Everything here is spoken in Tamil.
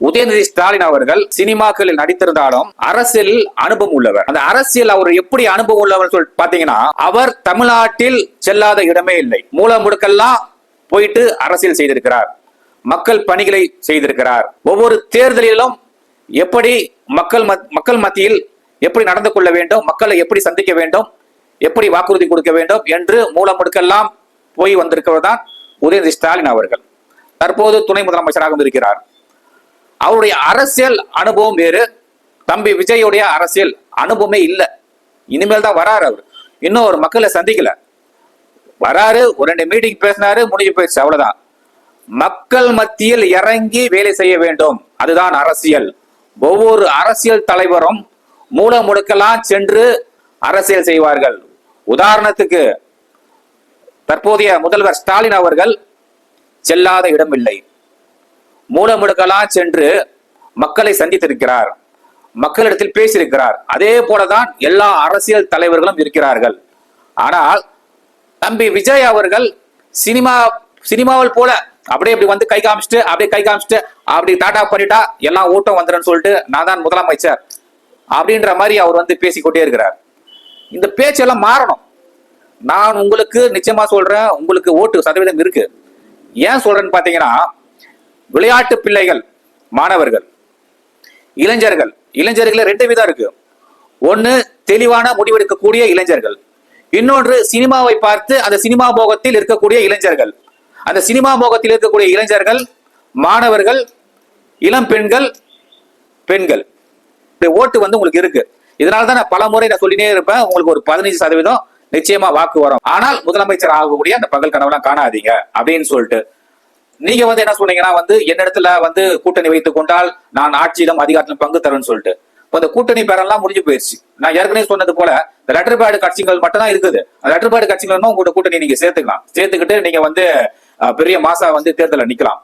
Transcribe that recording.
உதயநிதி ஸ்டாலின் அவர்கள் சினிமாக்களில் நடித்திருந்தாலும் அரசியலில் அனுபவம் உள்ளவர். அந்த அரசியல் அவர் எப்படி அனுபவம் உள்ளவர் சொல்லி பாத்தீங்கன்னா அவர் தமிழ்நாட்டில் செல்லாத இடமே இல்லை. மூல முடுக்கெல்லாம் போயிட்டு அரசியல் செய்திருக்கிறார். மக்கள் பணிகளை செய்திருக்கிறார். ஒவ்வொரு தேர்தலிலும் எப்படி மக்கள் மத்- மக்கள் மத்தியில் எப்படி நடந்து கொள்ள வேண்டும் மக்களை எப்படி சந்திக்க வேண்டும் எப்படி வாக்குறுதி கொடுக்க வேண்டும் என்று மூல முடுக்கெல்லாம் போய் வந்திருக்கிறவர் தான் உதயநிதி ஸ்டாலின் அவர்கள். தற்போது துணை முதலமைச்சராகவும் இருக்கிறார். அவருடைய அரசியல் அனுபவம் வேறு. தம்பி விஜயுடைய அரசியல் அனுபவமே இல்லை. இனிமேல் தான் வராரு அவர். இன்னும் ஒரு மக்களை சந்திக்கல. வராரு ஒரு ரெண்டு மீட்டிங் பேசினாரு முடிஞ்சு போயிடுச்சு அவ்வளவுதான். மக்கள் மத்தியில் இறங்கி வேலை செய்ய வேண்டும். அதுதான் அரசியல். ஒவ்வொரு அரசியல் தலைவரும் மூல முடுக்கெல்லாம் சென்று அரசியல் செய்வார்கள். உதாரணத்துக்கு தற்போதைய முதல்வர் ஸ்டாலின் அவர்கள் செல்லாத இடமில்லை. மூலமுடுக்கெல்லாம் சென்று மக்களை சந்தித்திருக்கிறார். மக்களிடத்தில் பேசியிருக்கிறார். அதே போலதான் எல்லா அரசியல் தலைவர்களும் இருக்கிறார்கள். ஆனால் தம்பி விஜய் அவர்கள் சினிமா சினிமாவில் போல அப்படியே இப்படி வந்து கை காமிச்சிட்டு அப்படியே கை காமிச்சிட்டு அப்படி டாட்டா பண்ணிட்டா எல்லாம் ஊட்டம் வந்துடும் சொல்லிட்டு நான் தான் முதலமைச்சர் அப்படின்ற மாதிரி அவர் வந்து பேசிக்கொண்டே இருக்கிறார். இந்த பேச்செல்லாம் மாறணும். நான் உங்களுக்கு நிச்சயமா சொல்றேன் உங்களுக்கு ஓட்டு சதவீதம் இருக்கு. ஏன் சொல்றேன்னு பாத்தீங்கன்னா விளையாட்டு பிள்ளைகள் மாணவர்கள் இளைஞர்கள் இளைஞர்கள் ரெண்டு விதம் இருக்கு. ஒன்னு தெளிவான முடிவெடுக்கக்கூடிய இளைஞர்கள். இன்னொன்று சினிமாவை பார்த்து அந்த சினிமா போகத்தில் இருக்கக்கூடிய இளைஞர்கள். அந்த சினிமா போகத்தில் இருக்கக்கூடிய இளைஞர்கள் மாணவர்கள் இளம் பெண்கள் பெண்கள். இப்படி ஓட்டு வந்து உங்களுக்கு இருக்கு. இதனால தான் நான் பல முறை நான் சொல்லினே இருப்பேன். உங்களுக்கு ஒரு பதினஞ்சு சதவீதம் நிச்சயமா வாக்கு வரும். ஆனால் முதலமைச்சர் ஆகக்கூடிய அந்த பகல் கனவுலாம் காணாதீங்க அப்படின்னு சொல்லிட்டு நீங்க வந்து என்ன சொன்னீங்கன்னா வந்து என்னிடத்துல வந்து கூட்டணி வைத்துக் கொண்டால் நான் ஆட்சியிலும் அதிகாரத்திலும் பங்கு தரேன்னு சொல்லிட்டு. இப்போ இந்த கூட்டணி பேரெல்லாம் முடிஞ்சு போயிடுச்சு நான் ஏற்கனவே சொன்னது போல இந்த லெட்டர் பேடு கட்சிகள் மட்டும் தான் இருக்குது. அந்த லெட்டர் பேடு கட்சிகள் உங்களோட கூட்டணி நீங்க சேர்த்துக்கலாம். சேர்த்துக்கிட்டு நீங்க வந்து பெரிய மாசா வந்து தேர்தலில் நிக்கலாம்.